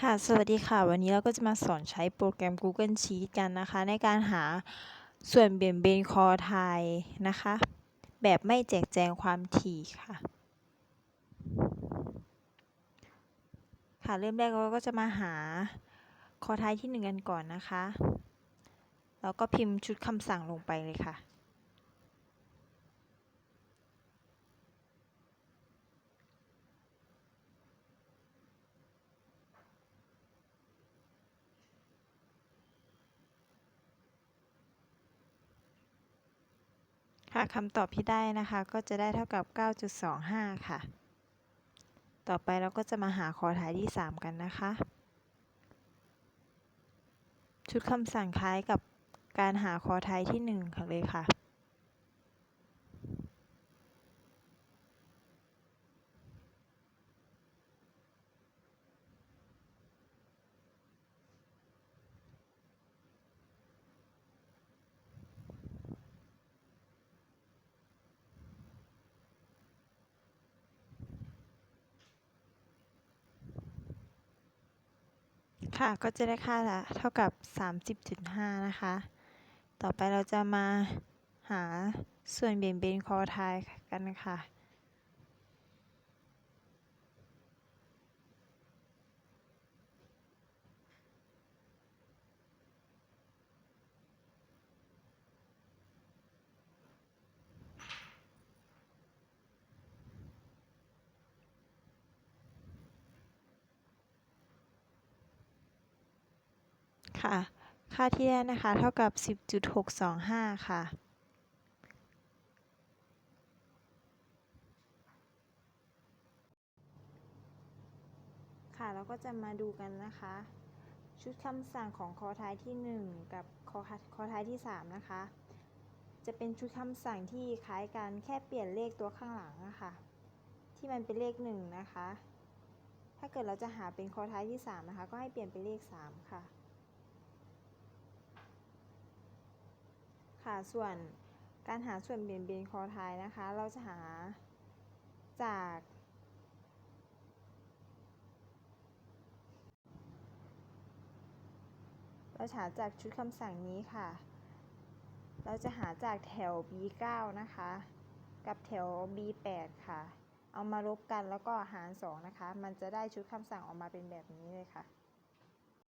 ค่ะ สวัสดีค่ะ วันนี้เราก็จะมาสอนใช้โปรแกรม Google Sheet กันนะคะ ในการหาส่วนเบี่ยงเบนคอไทยนะคะ แบบไม่แจกแจงความถี่ค่ะ ค่ะ เริ่มแรกเราก็จะมาหาคอไทยที่หนึ่งกันก่อนนะคะ แล้วก็พิมพ์ชุดคำสั่งลงไปเลยค่ะ ค่ะคำตอบที่ได้นะคะ ก็จะได้เท่ากับ 9.25 ค่ะ ต่อไปเราก็จะมาหาคอท้ายที่ 3 กันนะคะ ชุดคำสั่งคล้ายกับการหาคอท้ายที่ 1 ค่ะเลยค่ะ ค่ะ ก็จะได้ค่าละเท่ากับ 30.5 นะคะ ต่อไปเราจะมาหาส่วนเบี่ยงเบนคอไทยกันค่ะ ค่ะ ค่าที่ได้นะคะ เท่ากับ 10.625 ค่ะ ค่ะ เราก็จะมาดูกันนะคะ ชุดคำสั่งของคอท้ายที่ 1 กับคอคอท้ายที่ 3 นะคะ จะเป็นชุดคำสั่งที่คล้ายกันแค่เปลี่ยนเลขตัวข้างหลังนะคะที่มันเป็นเลข 1 นะคะถ้าเกิดเราจะหาเป็นคอท้ายที่ 3 นะคะ ก็ให้เปลี่ยนเป็นเลข 3 ค่ะ ค่ะส่วนการหาส่วนเบี่ยงเบนคอท้ายนะคะ เราจะหาจาก เราหาจากชุดคำสั่งนี้ค่ะ เราจะหาจากแถว B9 นะคะ กับแถว B8 ค่ะ เอามาลบกันแล้วก็หาร2นะคะ มันจะได้ชุดคำสั่งออกมาเป็นแบบนี้เลยค่ะ